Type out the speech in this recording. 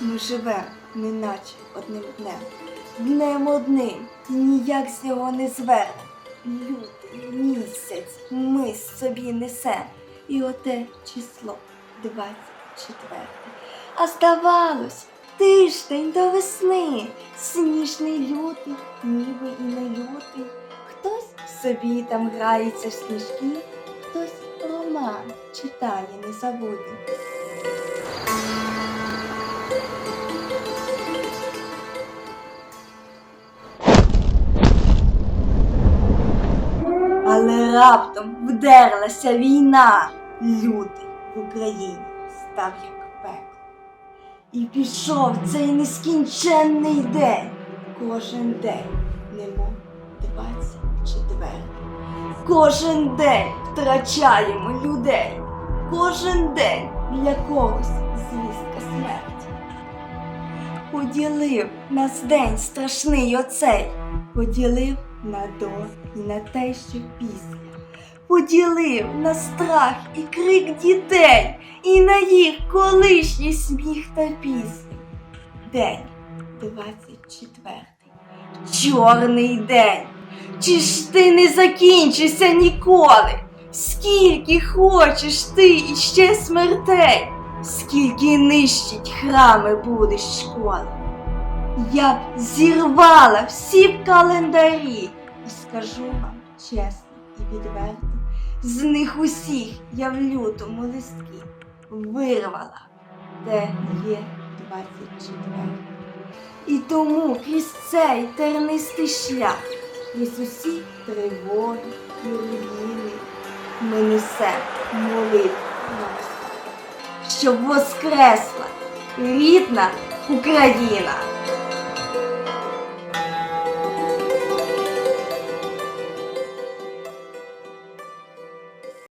Ми живемо, неначе одним днем. Днем одним, ніяк з його не зверне. Лютий місяць ми собі несем. І оте число 24. А здавалось, тиждень до весни, сніжний лютий, ніби і не лютий. Хтось собі там грається в сніжки, хтось роман читає незабутній. Але раптом вдерлася війна. Лютий в Україні став як пекло. І пішов цей нескінченний день. Кожен день, немов 24. Кожен день втрачаємо людей. Кожен день для когось звістка смерті. Поділив нас день страшний оцей, поділив на до і на те, що після. Поділив на страх і крик дітей, і на їх колишній сміх та пісні. День 24. Чорний день. Чи ж ти не закінчишся ніколи? Скільки хочеш ти іще смертей, скільки нищить храми будеш школи. Я б зірвала всі в календарі і скажу вам чесно і відверто, з них усіх я в лютому листки вирвала, де є 24. І тому крізь цей тернистий шлях, крізь усі тривоги і руїни, ми несемо молитву щоб воскресла рідна Україна.